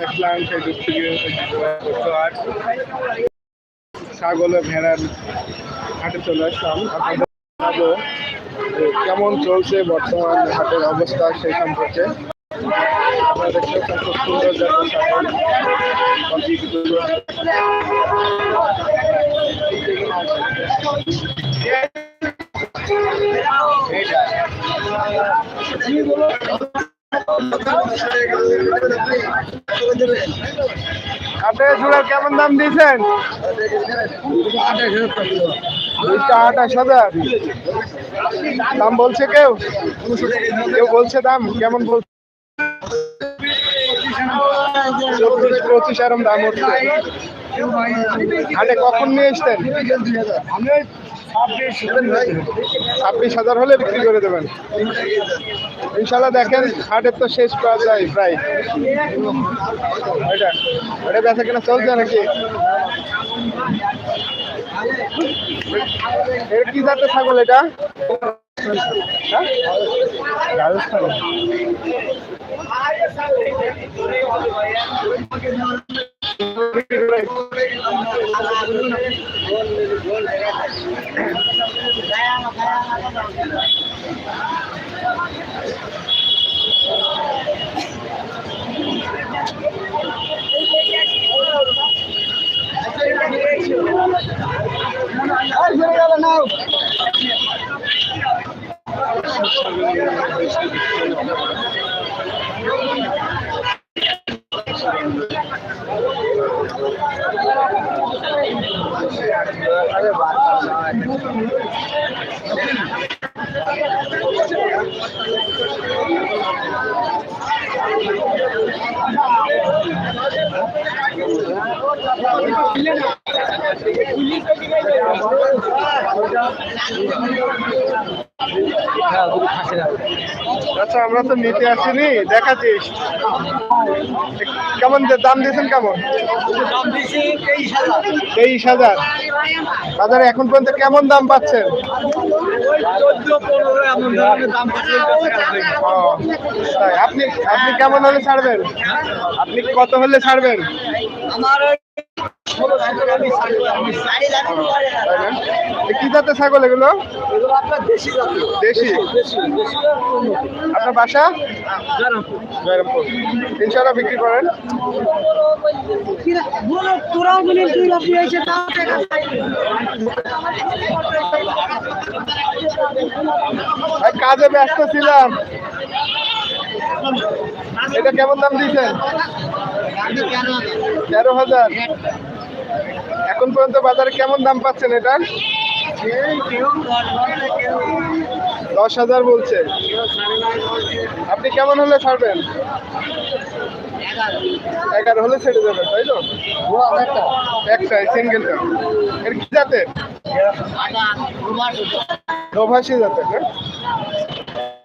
দেখলাম থেকে হাট ছাগল ভেড়ার হাটে চলে আসলাম। আপনাদের কেমন চলছে বর্তমান হাটের অবস্থা সেই সম্পর্কে। আপনারা দেখতে খুব সুন্দর ছাগল আপনি জোড়া কেমন দাম দিয়েছেন? দুইটা আঠাশ হাজার। দাম বলছে কেউ? কেউ বলছে দাম? কেমন বলছে? চব্বিশ পঁচিশ, এরম দাম হচ্ছে। কখন নিয়ে এসছেন? ছাব্বিশ হাজার হলে বিক্রি করে দেবেন। ইনশাল্লাহ দেখেন, হাটের তো শেষ পাওয়া যায় প্রায়। ওইটা ওটা বেচা কেনা চলছে নাকি? এর কি জাতের ছাগল এটা? হ্যাঁ? রাজস্থান আচ্ছা আমরা তো নিতে আসিনি দেখাচ্ছিস কেমন দাম দিয়েছেন কেমন? তেইশ হাজার। বাজারে এখন পর্যন্ত কেমন দাম পাচ্ছেন? আপনি আপনি কেমন হলে ছাড়বেন? আপনি কত হলে ছাড়বেন? কি জাতের ছাগল এগুলো? আপনার বাসা? ইনশাল্লাহ বিক্রি করেন। কাজে ব্যস্ত ছিলাম। এটা কেমন দাম দিয়েছেন? তেরো হাজার। এখন পর্যন্ত বাজারে কেমন দাম পাচ্ছেন এটা? দশ হাজার বলছে। আপনি কেমন হলে ছাড়বেন? এগারো হলে ছেড়ে দেবেন তাই তো? একটাই সিঙ্গেলটা এর কি জাতের? জাতের, না?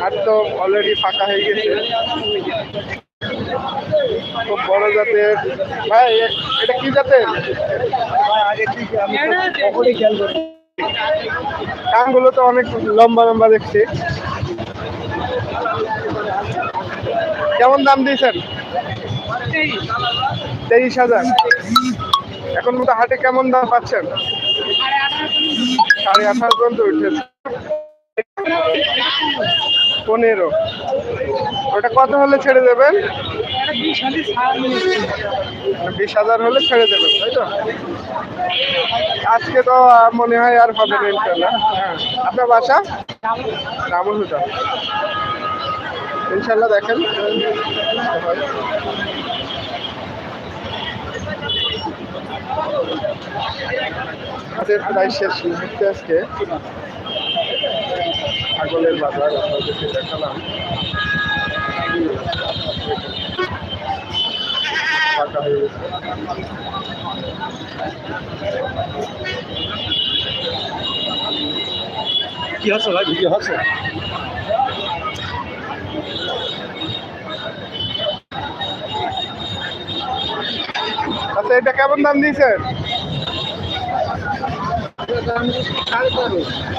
হাট তো অলরেডি ফাঁকা হয়ে গেছে। খুব বড় জাতের। ভাই এটা কি জাতের? কানগুলো তো অনেক লম্বা লম্বা দেখছি। কেমন দাম দিয়েছেন? তেইশ হাজার। এখন মতো হাটে কেমন দাম পাচ্ছেন? সাড়ে আঠারো পর্যন্ত উঠেছে। পনেরো। ওটা কত হলে ছেড়ে দেবেন? বিশ হাজার হলে ছেড়ে দেবেন, তাই তো? আজকে তো মনে হয় আর হবে না হ্যাঁ। আপনার বাসা? রামুল হুটা ইনশাল্লাহ দেখেন। আমাদের প্রায় শেষ মুহূর্তে আজকে ছাগলের বাজার আপনাদেরকে দেখালাম। হয়ে গেছে। কি হচ্ছে ভাই? ভিডিও হচ্ছে? আচ্ছা এটা কেমন দাম দিয়েছেন?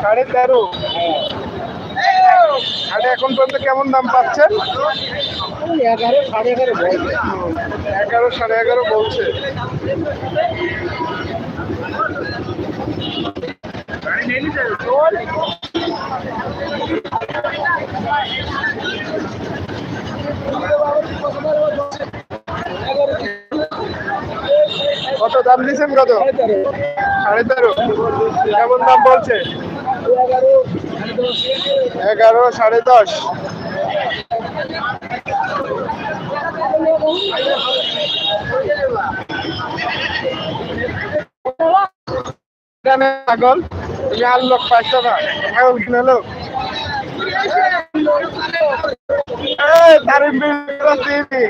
সাড়ে তেরো। সাড়ে এখন পর্যন্ত কেমন দাম পাচ্ছেন? এগারো সাড়ে এগারো এগারো সাড়ে এগারো বলছে। দাম দিয়েছেন কত? সাড়ে তেরো। কেমন দাম বলছে এগারো সাড়ে দশ। তুমি আর লোক পাইছো না। কিনে লোক তারিম দিবি।